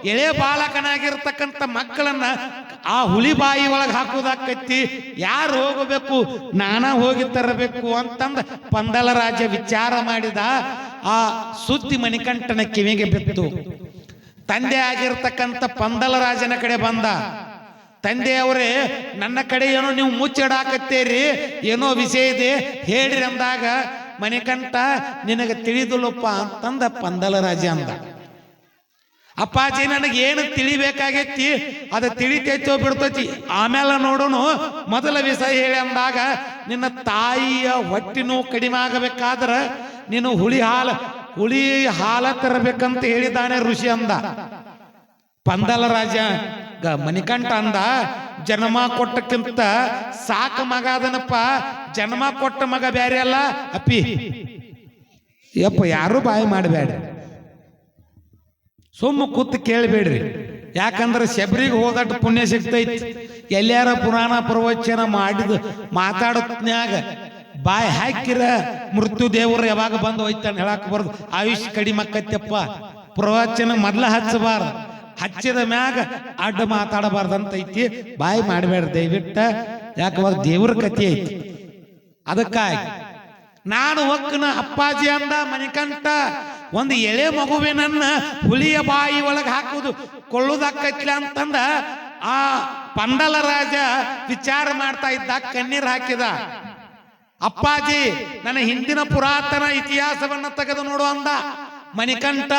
ಎಳೆ ಬಾಲಕನಾಗಿರ್ತಕ್ಕಂಥ ಮಕ್ಕಳನ್ನ ಆ ಹುಲಿ ಬಾಯಿ ಒಳಗೆ ಹಾಕುದಾಕೈತಿ ಯಾರು ಹೋಗಬೇಕು? ನಾನ ಹೋಗಿ ತರಬೇಕು ಅಂತಂದ ಪಂದಲ ರಾಜ ವಿಚಾರ ಮಾಡಿದ ಆ ಸುದ್ದಿ ಮಣಿಕಂಠನ ಕಿವಿಗೆ ಬಿತ್ತು. ತಂದೆ ಆಗಿರ್ತಕ್ಕಂಥ ಪಂದಲ ರಾಜನ ಕಡೆ ಬಂದ. ತಂದೆಯವರೇ ನನ್ನ ಕಡೆ ಏನೋ ನೀವು ಮುಚ್ಚಿಡಾಕತ್ತೀರಿ, ಏನೋ ವಿಷಯ ಇದೆ, ಹೇಳ್ರಿ ಅಂದಾಗ ಮಣಿಕಂಠ, ನಿನಗೆ ತಿಳಿದುಲಪ್ಪ ಅಂತಂದ ಪಂದಲ ರಾಜ ಅಂದ. ಅಪ್ಪಾಜಿ ನನಗೆ ಏನು ತಿಳಿಬೇಕಾಗೈತಿ? ಅದು ತಿಳಿತೈತೋ ಬಿಡ್ತೈತಿ. ಆಮೇಲೆ ನೋಡೋನು ಮೊದಲ ವಿಷಯ ಹೇಳಿ ಅಂದಾಗ ನಿನ್ನ ತಾಯಿಯ ಹೊಟ್ಟಿನೂ ಕಡಿಮೆ ಆಗಬೇಕಾದ್ರ ನೀನು ಹುಳಿ ಹಾಲ ಹುಳಿ ಹಾಲ ತರಬೇಕಂತ ಹೇಳಿದ್ದಾನೆ ಋಷಿ ಅಂದ. ಪಂದಲ ರಾಜ ಗ ಮಣಿಕಂಠ ಅಂದ ಜನ್ಮ ಕೊಟ್ಟಕ್ಕಿಂತ ಸಾಕ ಮಗ ಅದನಪ್ಪ. ಜನ್ಮ ಕೊಟ್ಟ ಮಗ ಬ್ಯಾರೆ ಅಲ್ಲ ಅಪ್ಪಿ. ಯಪ್ಪ ಯಾರು ಬಾಯಿ ಮಾಡಬೇಡ. ಸುಮ್ಮ ಕೂತ್ ಕೇಳಬೇಡ್ರಿ. ಯಾಕಂದ್ರೆ ಶಬರಿಗೆ ಹೋದಟ್ಟು ಪುಣ್ಯ ಸಿಗ್ತೈತಿ. ಎಲ್ಲಾರ ಪುರಾಣ ಪ್ರವಚನ ಮಾಡಿದ ಮಾತಾಡತ್ನ್ಯಾಗ ಬಾಯಿ ಹಾಕಿರ ಮೃತ್ಯು ದೇವರು ಯಾವಾಗ ಬಂದು ಹೋಯ್ತಾನೆ ಹೇಳಕ್ ಬರ್ದು. ಆಯುಷ್ ಕಡಿಮೆ ಆಕತ್ಯಪ್ಪ. ಪ್ರವಚನ ಮೊದ್ಲ ಹಚ್ಚಬಾರ್ದು. ಹಚ್ಚಿದ ಮ್ಯಾಗ ಅಡ್ಡ ಮಾತಾಡಬಾರ್ದಂತ ಐತಿ ಬಾಯಿ ಮಾಡಬೇಡ ದಯವಿಟ್ಟ. ಯಾಕವಾಗ ದೇವ್ರ ಕತಿ ಐತಿ. ಅದಕ್ಕಾಗಿ ನಾನು ಹೊಕ್ಕನ ಅಪ್ಪಾಜಿ ಅಂದ ಮಣಿಕಂಠ ಒಂದು ಎಳೆ ಮಗುವಿನನ್ನ ಹುಲಿಯ ಬಾಯಿ ಒಳಗೆ ಹಾಕುವುದು ಕೊಳ್ಳುದಾಕೈತ್ಲ ಅಂತಂದ ಆ ಪಂಡಲ ರಾಜ ವಿಚಾರ ಮಾಡ್ತಾ ಇದ್ದ, ಕಣ್ಣೀರ್ ಹಾಕಿದ. ಅಪ್ಪಾಜಿ, ನನ್ನ ಹಿಂದಿನ ಪುರಾತನ ಇತಿಹಾಸವನ್ನ ತೆಗೆದು ನೋಡು ಅಂದ. ಮಣಿಕಂಠ,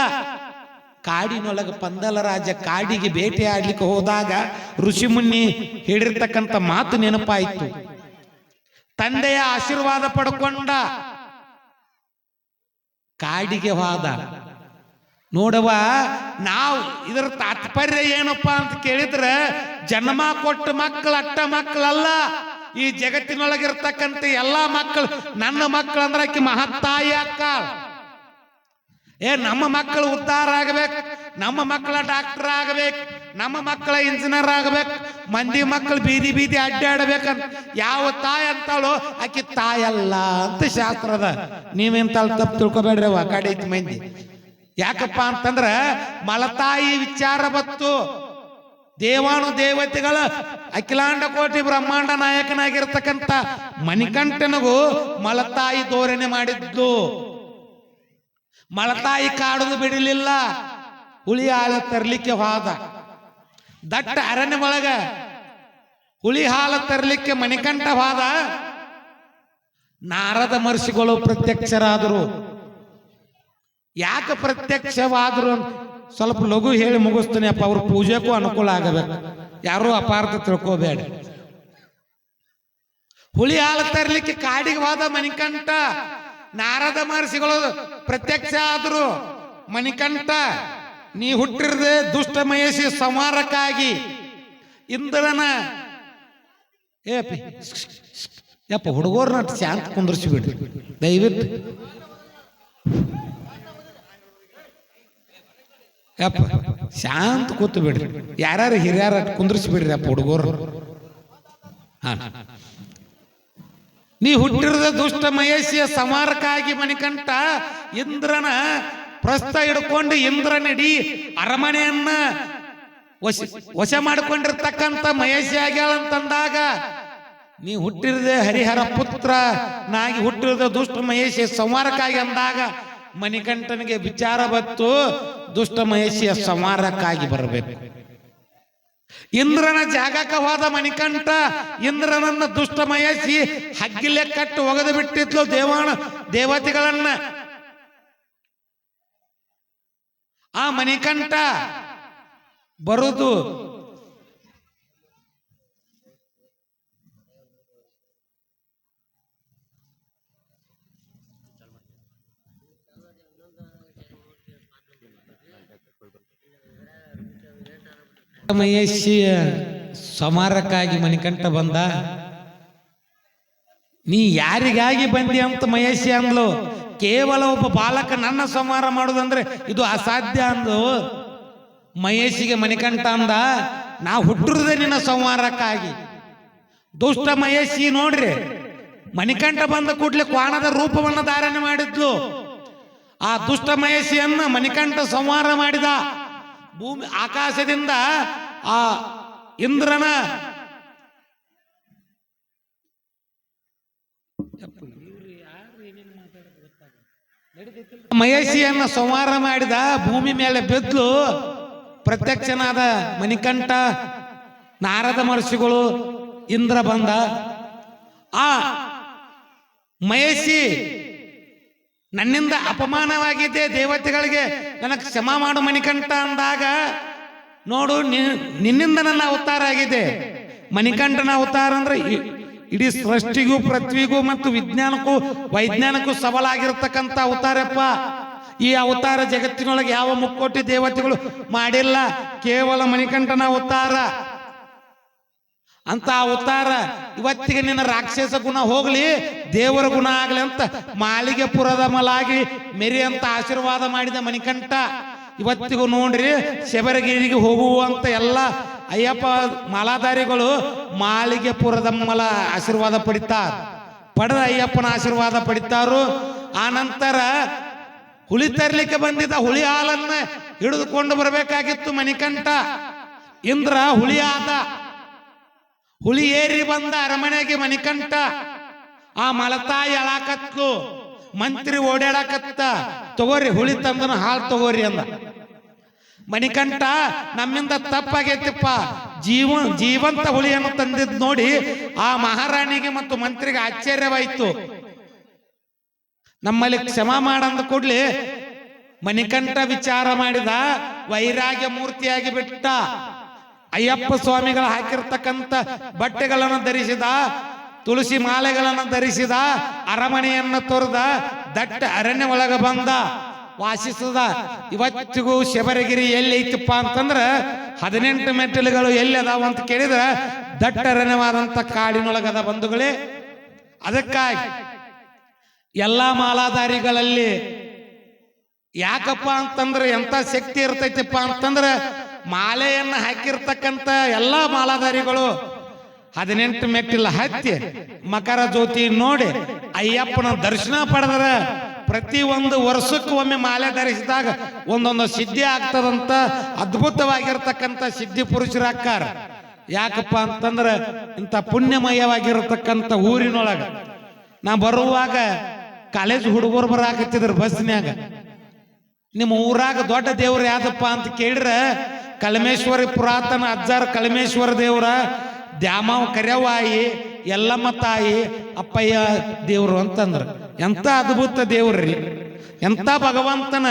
ಕಾಡಿನೊಳಗೆ ಪಂದಲ ರಾಜ ಕಾಡಿಗೆ ಬೇಟೆ ಆಡ್ಲಿಕ್ಕೆ ಹೋದಾಗ ಋಷಿಮುನಿ ಹೇಳಿರ್ತಕ್ಕಂಥ ಮಾತು ನೆನಪಾಯಿತು. ತಂದೆಯ ಆಶೀರ್ವಾದ ಪಡ್ಕೊಂಡ ಕಾಡಿಗೆ ಹೋದ. ನೋಡವ ನಾವು ಇದರ ತಾತ್ಪರ್ಯ ಏನಪ್ಪ ಅಂತ ಕೇಳಿದ್ರೆ ಜನ್ಮ ಕೊಟ್ಟ ಮಕ್ಕಳು ಅಟ್ಟ ಮಕ್ಕಳಲ್ಲ. ಈ ಜಗತ್ತಿನೊಳಗಿರ್ತಕ್ಕಂಥ ಎಲ್ಲಾ ಮಕ್ಕಳು, ನನ್ನ ಮಕ್ಕಳು ಅಂದ್ರೆ ಆಕಿ ಮಹತ್ತಾಯಿ ಅಕ್ಕ. ಏ, ನಮ್ಮ ಮಕ್ಕಳು ಉದ್ಧಾರ ಆಗಬೇಕು, ನಮ್ಮ ಮಕ್ಕಳ ಡಾಕ್ಟರ್ ಆಗಬೇಕು. ನಮ್ಮ ಮಕ್ಕಳ ಇಂಜಿನಿಯರ್ ಆಗಬೇಕು, ಮಂದಿ ಮಕ್ಕಳು ಬೀದಿ ಬೀದಿ ಅಡ್ಡಾಡಬೇಕಂತ. ಯಾವ ತಾಯಿ ಅಂತಾಳೋ, ಆಕಿ ತಾಯಲ್ಲ ಅಂತ ಶಾಸ್ತ್ರದ ನೀವೆಂತಾಳು ತಪ್ಪು ತಿಳ್ಕೊಬೇಡ್ರಿ ಅವ ಕಡೆ ಮಂದಿ. ಯಾಕಪ್ಪ ಅಂತಂದ್ರ, ಮಲತಾಯಿ ವಿಚಾರ ಬತ್ತು. ದೇವಾನು ದೇವತೆಗಳ ಅಖಿಲಾಂಡ ಕೋಟಿ ಬ್ರಹ್ಮಾಂಡ ನಾಯಕನಾಗಿರ್ತಕ್ಕಂಥ ಮಣಿಕಂಠನಿಗೂ ಮಲತಾಯಿ ಧೋರಣೆ ಮಾಡಿದ್ದು ಮಲತಾಯಿ ಕಾಡುದು ಬಿಡಲಿಲ್ಲ, ಹುಳಿ ಆಲ ತರಲಿಕ್ಕೆ ಹೋದ. ದಟ್ಟ ಅರಣ್ಯ ಒಳಗ ಹುಳಿ ಹಾಲು ತರಲಿಕ್ಕೆ ಮಣಿಕಂಠವಾದ ನಾರದ ಮರ್ಷಿಗಳು ಪ್ರತ್ಯಕ್ಷರಾದರು. ಯಾಕೆ ಪ್ರತ್ಯಕ್ಷವಾದ್ರು ಸ್ವಲ್ಪ ಲಘು ಹೇಳಿ ಮುಗಿಸ್ತೀನಿ ಅಪ್ಪ, ಅವ್ರ ಪೂಜೆಗೂ ಅನುಕೂಲ ಆಗಬೇಕು. ಯಾರು ಅಪಾರ್ಥ ತಿಳ್ಕೋಬೇಡ. ಹುಳಿ ಹಾಲು ತರಲಿಕ್ಕೆ ಕಾಡಿಗೆ ಹೋದ ಮಣಿಕಂಠ. ನಾರದ ಮಹರ್ಷಿಗಳು ಪ್ರತ್ಯಕ್ಷ ಆದರು ಮಣಿಕಂಠ. ನೀ ಹುಟ್ಟಿರದೆ ದುಷ್ಟ ಮಯಸಿ ಸಂಹಾರಕ್ಕಾಗಿ. ಇಂದ್ರನ ಏ ಅಪ್ಪಿ, ಯಪ್ಪ ಹುಡುಗರ್ನ ಶಾಂತ ಕುಂದ್ರಿಸಿ ಬಿಡ್ರಿ ದಯವಿಟ್ಟು. ಯಪ್ಪ ಶಾಂತ ಕೂತು ಬಿಡ್ರಿ ಯಾರ್ಯಾರು ಹಿರಿಯರ ಕುಂದ್ರಿಸಿ ಬಿಡ್ರಿ ಅಪ್ಪ ಹುಡುಗರು. ನೀ ಹುಟ್ಟಿರದ ದುಷ್ಟ ಮಹೇಶಿಯ ಸಮಾರಕ್ಕಾಗಿ ಮಣಿಕಂಠ ಇಂದ್ರನ ಪ್ರಸ್ತ ಹಿಡ್ಕೊಂಡು ಇಂದ್ರನಡಿ ಅರಮನೆಯನ್ನ ವಶ ವಶ ಮಾಡಿಕೊಂಡಿರ್ತಕ್ಕಂಥ ಮಹೇಶಿ ಆಗ್ಯಾಳ ಅಂತಂದಾಗ, ನೀ ಹುಟ್ಟಿರದೆ ಹರಿಹರ ಪುತ್ರ ನಾಗಿ ಹುಟ್ಟಿರದೆ ದುಷ್ಟ ಮಹೇಶಿ ಸಂವಾರಕ್ಕಾಗಿ ಅಂದಾಗ ಮಣಿಕಂಠನಿಗೆ ವಿಚಾರ ಬತ್ತು ದುಷ್ಟ ಮಹೇಶಿಯ ಸಂವಾರಕ್ಕಾಗಿ ಬರಬೇಕು. ಇಂದ್ರನ ಜಾಗಕ್ಕೆ ಹೋದ ಮಣಿಕಂಠ, ಇಂದ್ರನನ್ನ ದುಷ್ಟ ಮಹೇಶಿ ಹಗ್ಗಿಲೆ ಕಟ್ಟು ಒಗೆದು ಬಿಟ್ಟಿದ್ಲು ದೇವಾಣ ದೇವತೆಗಳನ್ನ. ಆ ಮಣಿಕಂಠ ಬರುದು. ಮಹೇಶಿಯ ಸಮಾರಕ್ಕಾಗಿ ಮಣಿಕಂಠ ಬಂದ. ನೀ ಯಾರಿಗಾಗಿ ಬಂದಿ ಅಂತ ಮಹೇಶಿ ಅಂದ್ಲು? ಕೇವಲ ಒಬ್ಬ ಬಾಲಕ ನನ್ನ ಸಂಹಾರ ಮಾಡೋದಂದ್ರೆ ಇದು ಅಸಾಧ್ಯ ಅಂದು. ಮಹೇಶಿಗೆ ಮಣಿಕಂಠ ಅಂದ, ನಾ ಹುಟ್ಟಿರದೆ ನಿನ್ನ ಸಂಹಾರಕ್ಕಾಗಿ. ದುಷ್ಟ ಮಹೇಶಿ ನೋಡ್ರಿ, ಮಣಿಕಂಠ ಬಂದ ಕೂಡ್ಲೆ ಕ್ವಾಣದ ರೂಪವನ್ನು ಧಾರಣೆ ಮಾಡಿದ್ಲು. ಆ ದುಷ್ಟ ಮಹೇಶಿಯನ್ನ ಮಣಿಕಂಠ ಸಂಹಾರ ಮಾಡಿದ. ಭೂಮಿ, ಆಕಾಶದಿಂದ ಆ ಇಂದ್ರನ ಮಹೇಶಿಯನ್ನ ಸಂಹಾರ ಮಾಡಿದ ಭೂಮಿ ಮೇಲೆ ಬಿದ್ದು ಪ್ರತ್ಯಕ್ಷನಾದ ಮಣಿಕಂಠ, ನಾರದ ಮಹರ್ಷಿಗಳು, ಇಂದ್ರ ಬಂದ. ಆ ಮಹೇಶಿ ನನ್ನಿಂದ ಅಪಮಾನವಾಗಿದೆ ದೇವತೆಗಳಿಗೆ ನನಗೆ ಕ್ಷಮ ಮಾಡು ಮಣಿಕಂಠ ಅಂದಾಗ, ನೋಡು ನಿನ್ನಿಂದ ನನ್ನ ಅವತಾರ ಆಗಿದೆ ಮಣಿಕಂಠನ ಅವತಾರ ಅಂದ್ರೆ ಇಡೀ ಸೃಷ್ಟಿಗೂ, ಪೃಥ್ವಿಗೂ ಮತ್ತು ವಿಜ್ಞಾನಕ್ಕೂ, ವೈಜ್ಞಾನಿಕಕ್ಕೂ ಸವಾಲಾಗಿರ್ತಕ್ಕಂಥ ಅವತಾರಪ್ಪ. ಈ ಅವತಾರ ಜಗತ್ತಿನೊಳಗೆ ಯಾವ ಮುಕ್ಕೋಟಿ ದೇವತೆಗಳು ಮಾಡಿಲ್ಲ? ಕೇವಲ ಮಣಿಕಂಠನ ಅವತಾರ. ಅಂತ ಅವತಾರ ಇವತ್ತಿಗೆ ನಿನ್ನ ರಾಕ್ಷಸ ಗುಣ ಹೋಗ್ಲಿ, ದೇವರ ಗುಣ ಆಗ್ಲಿ ಅಂತ ಮಾಳಿಗೆ ಪುರದ ಮಲಾಗಿ ಮೆರಿ ಅಂತ ಆಶೀರ್ವಾದ ಮಾಡಿದ ಮಣಿಕಂಠ. ಇವತ್ತಿಗೂ ನೋಡ್ರಿ, ಶಬರಗಿರಿಗೆ ಹೋಗುವಂತ ಎಲ್ಲ ಅಯ್ಯಪ್ಪ ಮಾಲಾಧಾರಿಗಳು ಮಾಳಿಗೆ ಪುರದ ಮಲ ಆಶೀರ್ವಾದ ಪಡಿತಾರ. ಪಡೆದ ಅಯ್ಯಪ್ಪನ ಆಶೀರ್ವಾದ ಪಡಿತಾರು. ಆ ನಂತರ ಹುಲಿ ತರ್ಲಿಕ್ಕೆ ಬಂದಿದ್ದ ಹುಳಿ ಹಾಲನ್ನ ಹಿಡಿದುಕೊಂಡು ಬರಬೇಕಾಗಿತ್ತು ಮಣಿಕಂಠ. ಇಂದ್ರ ಹುಳಿ ಆದ ಹುಲಿ ಏರಿ ಬಂದ ಅರಮನೆಗೆ ಮಣಿಕಂಠ. ಆ ಮಲತಾಯಿ ಅಳಾಕತ್ತು ಮಂತ್ರಿ ಓಡಾಡಕತ್ತ. ತಗೋರಿ ಹುಳಿ ತಂದನ ಹಾಲು ತಗೋರಿ ಅಂದ. ಮಣಿಕಂಠ, ನಮ್ಮಿಂದ ತಪ್ಪಾಗೈತಿಪ್ಪ. ಜೀವ ಜೀವಂತ ಹುಳಿಯನ್ನು ತಂದಿದ್ ನೋಡಿ ಆ ಮಹಾರಾಣಿಗೆ ಮತ್ತು ಮಂತ್ರಿಗೆ ಆಶ್ಚರ್ಯವಾಯಿತು. ನಮ್ಮಲ್ಲಿ ಕ್ಷಮಾ ಮಾಡಂದ ಕೂಡ್ಲಿ ಮಣಿಕಂಠ ವಿಚಾರ ಮಾಡಿದ ವೈರಾಗ್ಯ ಮೂರ್ತಿಯಾಗಿ ಬಿಟ್ಟ ಅಯ್ಯಪ್ಪ ಸ್ವಾಮಿಗಳು ಹಾಕಿರ್ತಕ್ಕಂಥ ಬಟ್ಟೆಗಳನ್ನು ಧರಿಸಿದ, ತುಳಸಿ ಮಾಲೆಗಳನ್ನು ಧರಿಸಿದ, ಅರಮನೆಯನ್ನು ತೊರೆದ ದಟ್ಟ ಅರಣ್ಯ ಒಳಗೆ ಬಂದ. ವಾಸಿಸದ. ಇವತ್ತಿಗೂ ಶಬರಗಿರಿ ಎಲ್ಲಿ ಐತಪ್ಪ ಅಂತಂದ್ರೆ ಹದಿನೆಂಟು ಮೆಟ್ಟಿಲುಗಳು ಎಲ್ಲಿ ಅದಾವ ಅಂತ ಕೇಳಿದ್ರೆ ದಟ್ಟ ಅರಣ್ಯವಾದಂತ ಕಾಡಿನೊಳಗದ ಬಂಧುಗಳೇ, ಅದಕ್ಕಾಗಿ ಎಲ್ಲಾ ಮಾಲಾಧಾರಿಗಳಲ್ಲಿ ಯಾಕಪ್ಪ ಅಂತಂದ್ರೆ ಎಂತ ಶಕ್ತಿ ಇರ್ತೈತಿಪ್ಪ ಅಂತಂದ್ರೆ ಮಾಲೆಯನ್ನ ಹಾಕಿರ್ತಕ್ಕಂಥ ಎಲ್ಲಾ ಮಾಲಾಧಾರಿಗಳು ಹದಿನೆಂಟು ಮೆಟ್ಟಿಲ ಹತ್ತಿ ಮಕರ ಜ್ಯೋತಿ ನೋಡಿ ಅಯ್ಯಪ್ಪನ ದರ್ಶನ ಪಡೆದ್ರ ಪ್ರತಿ ಒಂದು ವರ್ಷಕ್ಕೂ ಒಮ್ಮೆ ಮಾಲೆ ಧರಿಸಿದಾಗ ಒಂದೊಂದು ಸಿದ್ಧಿ ಆಗ್ತದಂತ ಅದ್ಭುತವಾಗಿರ್ತಕ್ಕಂಥ ಸಿದ್ಧಿ ಪುರುಷರಾಕಾರ ಯಾಕಪ್ಪ ಅಂತಂದ್ರೆ ಇಂಥ ಪುಣ್ಯಮಯವಾಗಿರತಕ್ಕಂಥ ಊರಿನೊಳಗ ನಾ ಬರುವಾಗ ಕಾಲೇಜ್ ಹುಡುಗರು ಬರಾಕತ್ತಿದ್ರು ಬಸ್ನ್ಯಾಗ. ನಿಮ್ಮ ಊರಾಗ ದೊಡ್ಡ ದೇವ್ರು ಯಾವ್ದಪ್ಪ ಅಂತ ಕೇಳಿದ್ರ ಕಲಮೇಶ್ವರಿ ಪುರಾತನ ಅಜ್ಜಾರ ಕಲಮೇಶ್ವರ ದೇವ್ರ ದ್ಯಾಮವ ಕರ್ಯವಾಯಿ ಎಲ್ಲಮ್ಮ ತಾಯಿ, ಅಪ್ಪಯ್ಯ ದೇವರು ಅಂತಂದ್ರ. ಎಂತ ಅದ್ಭುತ ದೇವ್ರಿ. ಎಂಥ ಭಗವಂತನ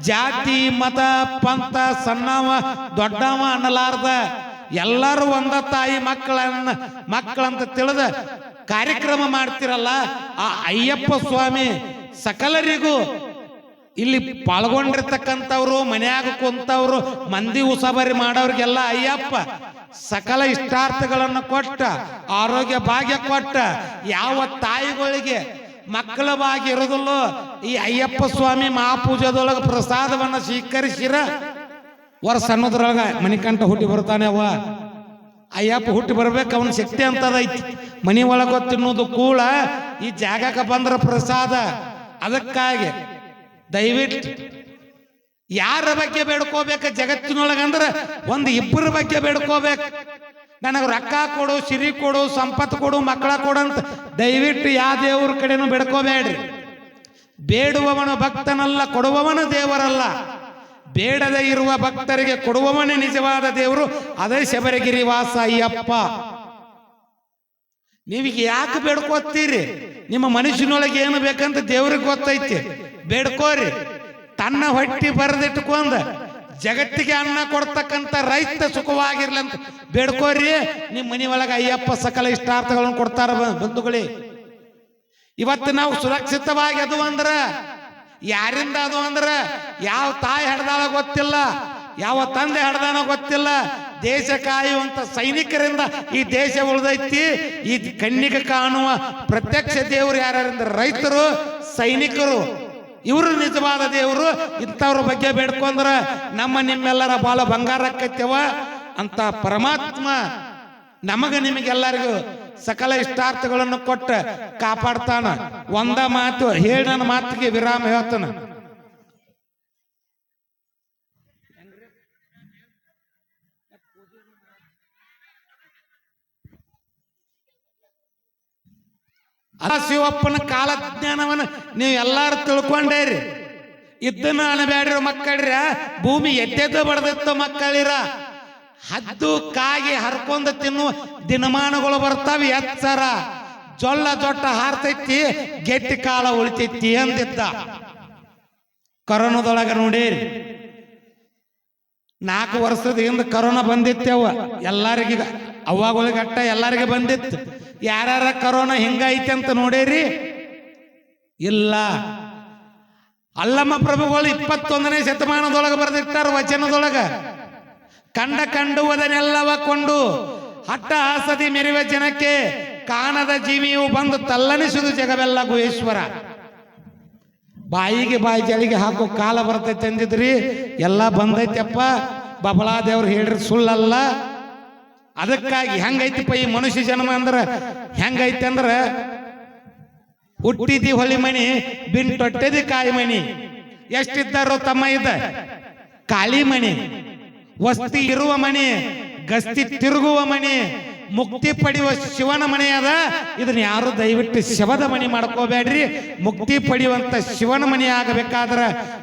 ಜಾತಿ, ಮತ, ಪಂಥ, ಸಣ್ಣವ, ದೊಡ್ಡವ ಅನ್ನಲಾರ್ದ ಎಲ್ಲರೂ ಒಂದ ತಾಯಿ ಮಕ್ಕಳನ್ನ ಮಕ್ಕಳಂತ ತಿಳಿದ ಕಾರ್ಯಕ್ರಮ ಮಾಡ್ತಿರಲ್ಲ, ಆ ಅಯ್ಯಪ್ಪ ಸ್ವಾಮಿ ಸಕಲರಿಗೂ ಇಲ್ಲಿ ಪಾಲ್ಗೊಂಡಿರ್ತಕ್ಕಂಥವ್ರು, ಮನೆಯಾಗ ಕುಂತವ್ರು, ಮಂದಿ ಉಸಬರಿ ಮಾಡೋರಿಗೆಲ್ಲ ಅಯ್ಯಪ್ಪ ಸಕಲ ಇಷ್ಟಾರ್ಥಗಳನ್ನು ಕೊಟ್ಟ, ಆರೋಗ್ಯ ಭಾಗ್ಯ ಕೊಟ್ಟ, ಯಾವ ತಾಯಿಗಳಿಗೆ ಮಕ್ಕಳ ಬಾಗಿ ಇರೋದಿಲ್ಲೋ, ಈ ಅಯ್ಯಪ್ಪ ಸ್ವಾಮಿ ಮಹಾಪೂಜಾದೊಳಗೆ ಪ್ರಸಾದವನ್ನು ಸ್ವೀಕರಿಸಿರ, ವರ್ಷ ಅನ್ನೋದ್ರೊಳಗ ಮಣಿಕಂಠ ಹುಟ್ಟಿ ಬರ್ತಾನೆ ಅವ ಅಯ್ಯಪ್ಪ ಹುಟ್ಟಿ ಬರ್ಬೇಕು, ಅವನ ಶಕ್ತಿ ಅಂತದೈತಿ. ಮನಿ ಒಳಗ ತಿನ್ನೋದು ಕೂಳ, ಈ ಜಾಗಕ್ಕೆ ಬಂದ್ರ ಪ್ರಸಾದ. ಅದಕ್ಕಾಗಿ ದಯವಿಟ್ಟು ಯಾರ ಬಗ್ಗೆ ಬೇಡ್ಕೋಬೇಕು, ಜಗತ್ತಿನೊಳಗಂದ್ರ ಒಂದು ಇಬ್ಬರ ಬಗ್ಗೆ ಬೇಡ್ಕೋಬೇಕು. ನನಗೆ ರೊಕ್ಕ ಕೊಡು, ಸಿರಿ ಕೊಡು, ಸಂಪತ್ತು ಕೊಡು, ಮಕ್ಕಳ ಕೊಡು ಅಂತ ದಯವಿಟ್ಟು ಯಾವ ದೇವ್ರ ಕಡೆನೂ ಬೇಡ್ಕೋಬೇಡ್ರಿ. ಬೇಡುವವನ ಭಕ್ತನಲ್ಲ, ಕೊಡುವವನ ದೇವರಲ್ಲ. ಬೇಡದೆ ಇರುವ ಭಕ್ತರಿಗೆ ಕೊಡುವವನೇ ನಿಜವಾದ ದೇವರು. ಅದೇ ಶಬರಗಿರಿ ವಾಸ, ಅಯ್ಯಪ್ಪ. ನೀವೀಗ ಯಾಕೆ ಬೇಡ್ಕೋತೀರಿ ನಿಮ್ಮ ಮನುಷ್ಯನೊಳಗೆ ಏನು ಬೇಕಂತ ದೇವ್ರಿಗೆ ಗೊತ್ತೈತಿ. ಬೇಡ್ಕೋರಿ. ತನ್ನ ಹೊಟ್ಟಿ ಬರೆದಿಟ್ಕೊಂಡ ಜಗತ್ತಿಗೆ ಅನ್ನ ಕೊಡ್ತಕ್ಕಂಥ ರೈತ ಸುಖವಾಗಿರ್ಲಿ ಅಂತ ಬೇಡ್ಕೋರಿ. ನಿಮ್ಮ ಮನೆ ಒಳಗೆ ಅಯ್ಯಪ್ಪ ಸಕಲ ಇಷ್ಟಾರ್ಥಗಳನ್ನು ಕೊಡ್ತಾರ ಬಂಧುಗಳೇ. ಇವತ್ತು ನಾವು ಸುರಕ್ಷಿತವಾಗಿ ಅದು ಅಂದ್ರ, ಯಾರಿಂದ ಅದು ಅಂದ್ರ, ಯಾವ ತಾಯಿ ಹಡ್ದಾಳ ಗೊತ್ತಿಲ್ಲ, ಯಾವ ತಂದೆ ಹಡ್ದಾನ ಗೊತ್ತಿಲ್ಲ. ದೇಶ ಕಾಯುವಂತ ಸೈನಿಕರಿಂದ ಈ ದೇಶ ಉಳಿದೈತಿ. ಈ ಕಣ್ಣಿಗೆ ಕಾಣುವ ಪ್ರತ್ಯಕ್ಷ ದೇವರು ಯಾರ್ಯಾರಿಂದ ರೈತರು, ಸೈನಿಕರು. ಇವರು ನಿಜವಾದ ದೇವರು, ಇಂಥವ್ರ ಬಗ್ಗೆ ಬೇಡ್ಕೊಂಡ್ರ ನಮ್ಮ ನಿಮ್ಮೆಲ್ಲರ ಬಾಳ ಬಂಗಾರ ಆಕ್ಕೈತ್ಯವ ಅಂತ ಪರಮಾತ್ಮ ನಮಗ ನಿಮಗೆಲ್ಲರಿಗೂ ಸಕಲ ಇಷ್ಟಾರ್ಥಗಳನ್ನು ಕೊಟ್ಟು ಕಾಪಾಡ್ತಾನ. ಒಂದ ಮಾತು, ಹೇಳ ಮಾತಿಗೆ ವಿರಾಮ ಹೇಳ್ತಾನ. ಆ ಶಿವಪ್ಪನ ಕಾಲಜ್ಞಾನವನ್ನು ನೀವು ಎಲ್ಲಾರು ತಿಳ್ಕೊಂಡೇರಿ. ಇದನ್ನ ಅನಬೇಡ್ರಿ ಮಕ್ಕಳ್ರ ಭೂಮಿ ಎದ್ದೆದ್ದು ಬಡದಿತ್ತು ಮಕ್ಕಳಿರ. ಹದ್ದು ಕಾಗಿ ಹರ್ಕೊಂಡು ತಿನ್ನುವ ದಿನಮಾನಗಳು ಬರ್ತಾವೆ ಎತ್ತರ ಜೊಲ್ಲ ಜೊಟ್ಟ ಹಾರ್ತೈತಿ, ಗೆಟ್ಟಿ ಕಾಲ ಉಳಿತೈತಿ ಅಂದಿದ್ದ. ಕರೋನಾದೊಳಗ ನೋಡಿರಿ. ನಾಲ್ಕು ವರ್ಷದ ಹಿಂದ ಕರೋನಾ ಬಂದಿತ್ತವ. ಅವಾಗ ಒಳಗಟ್ಟ ಎಲ್ಲರಿಗೆ ಬಂದಿತ್ತು. ಯಾರ್ಯಾರ ಕರೋನಾ ಹೆಂಗೈತೆ ಅಂತ ನೋಡೇರಿ? ಇಲ್ಲ. ಅಲ್ಲಮ್ಮ ಪ್ರಭುಗಳು ಇಪ್ಪತ್ತೊಂದನೇ ಶತಮಾನದೊಳಗೆ ಬರೆದಿಟ್ಟಾರ ವಚನದೊಳಗ. ಕಂಡ ಕಂಡುವುದನ್ನೆಲ್ಲವ ಕೊಂಡು ಹಟ್ಟ ಹಾಸದಿ ಮೆರಿವ ಜನಕ್ಕೆ ಕಾಣದ ಜೀವಿಯು ಬಂದು ತಲ್ಲನಿಸುದು ಜಗವೆಲ್ಲ ಗುಹೇಶ್ವರ. ಬಾಯಿಗೆ ಬಾಯಿ ಜಲಿಗೆ ಹಾಕೋ ಕಾಲ ಬರ್ತೈತೆ ಅಂದಿದ್ರಿ, ಎಲ್ಲ ಬಂದೈತೆಪ್ಪ. ಬಬಲಾ ದೇವ್ರು ಹೇಳ್ರಿ ಸುಳ್ಳಲ್ಲ. ಅದಕ್ಕಾಗಿ ಹೆಂಗೈತಿಪ್ಪ ಈ ಮನುಷ್ಯ ಜನ್ಮ ಅಂದ್ರ? ಹೆಂಗೈತಿ ಅಂದ್ರ? ಹುಟ್ಟಿದಿ ಹೊಲಿ ಮಣಿ ಬಿನ್ ತೊಟ್ಟದಿ ಕಾಯಿ ಮಣಿ. ಎಷ್ಟಿದ್ದಾರೋ ತಮ್ಮ ಇದ್ದ? ಕಾಳಿ ಮಣಿ. ವಸ್ತಿ ಇರುವ ಮಣಿ, ಗಸ್ತಿ ತಿರುಗುವ ಮಣಿ, ಮುಕ್ತಿ ಪಡೆಯುವ ಶಿವನ ಮನೆ ಅದ. ಇದನ್ನ ಯಾರು ದಯವಿಟ್ಟು ಶವದ ಮನೆ ಮಾಡ್ಕೋಬೇಡ್ರಿ. ಮುಕ್ತಿ ಪಡೆಯುವಂತ ಶಿವನ ಮನೆ ಆಗಬೇಕಾದ್ರ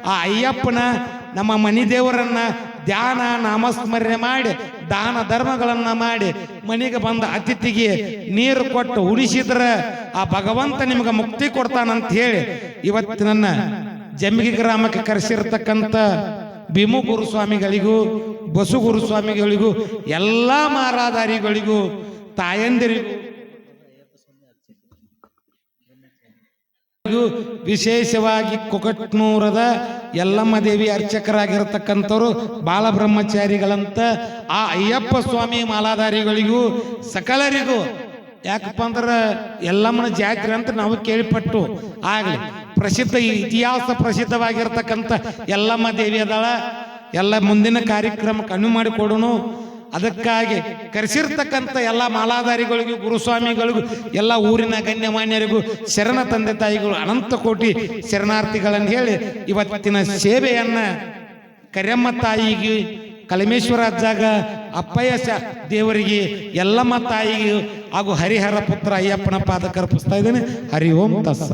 ಆ ಅಯ್ಯಪ್ಪನ, ನಮ್ಮ ಮನಿ ದೇವರನ್ನ ಧ್ಯಾನ, ನಾಮಸ್ಮರಣೆ ಮಾಡಿ, ದಾನ ಧರ್ಮಗಳನ್ನ ಮಾಡಿ, ಮನೆಗೆ ಬಂದ ಅತಿಥಿಗೆ ನೀರು ಕೊಟ್ಟು ಉಣಿಸಿದ್ರ ಆ ಭಗವಂತ ನಿಮಗೆ ಮುಕ್ತಿ ಕೊಡ್ತಾನಂತ ಹೇಳಿ ಇವತ್ತು ನನ್ನ ಜಂಬಿಗೆ ಗ್ರಾಮಕ್ಕೆ ಕರೆಸಿರ್ತಕ್ಕಂಥ ಭೀಮು ಗುರುಸ್ವಾಮಿಗಳಿಗೂ, ಬಸು ಗುರುಸ್ವಾಮಿಗಳಿಗೂ, ಎಲ್ಲ ಮಾರಾದಾರಿಗಳಿಗೂ ತಾಯಂದಿರಿಗೂ ವಿಶೇಷವಾಗಿ ಕೊಕಟ್ನೂರದ ಯಲ್ಲಮ್ಮ ದೇವಿ ಅರ್ಚಕರಾಗಿರತಕ್ಕಂಥವ್ರು ಬಾಲಬ್ರಹ್ಮಚಾರಿಗಳಂತ ಆ ಅಯ್ಯಪ್ಪ ಸ್ವಾಮಿ ಮಾಲಾಧಾರಿಗಳಿಗೂ ಸಕಲರಿಗೂ. ಯಾಕಪ್ಪ ಅಂದ್ರೆ ಯಲ್ಲಮ್ಮನ ಜಾತ್ರೆ ಅಂತ ನಾವು ಕೇಳಿಪಟ್ಟು ಆಗಲಿ. ಪ್ರಸಿದ್ಧ ಇತಿಹಾಸ ಪ್ರಸಿದ್ಧವಾಗಿರ್ತಕ್ಕಂಥ ಯಲ್ಲಮ್ಮ ದೇವಿ ಅದಾಳ. ಎಲ್ಲ ಮುಂದಿನ ಕಾರ್ಯಕ್ರಮಕ್ಕೆ ಮಾಡಿ ಮಾಡಿಕೊಡೋನು ಅದಕ್ಕಾಗಿ ಕರೆಸಿರ್ತಕ್ಕಂಥ ಎಲ್ಲ ಮಾಲಾಧಾರಿಗಳಿಗೂ, ಗುರುಸ್ವಾಮಿಗಳಿಗೂ, ಎಲ್ಲ ಊರಿನ ಗಣ್ಯಮಾನ್ಯರಿಗೂ, ಶರಣ ತಂದೆ ತಾಯಿಗಳು, ಅನಂತ ಕೋಟಿ ಶರಣಾರ್ಥಿಗಳನ್ನು ಹೇಳಿ ಇವತ್ತಿನ ಸೇವೆಯನ್ನ ಕರೆಯಮ್ಮ ತಾಯಿಗೆ, ಕಲಮೇಶ್ವರ ಜಾಗ ಅಪ್ಪಯ್ಯ ದೇವರಿಗೆ ಎಲ್ಲಮ್ಮ ತಾಯಿಗೆ ಹಾಗೂ ಹರಿಹರ ಪುತ್ರ ಅಯ್ಯಪ್ಪನ ಪಾದ ಕರ್ಪಿಸ್ತಾ ಇದ್ದೇನೆ. ಹರಿ ಓಂ ತಸ್ಸ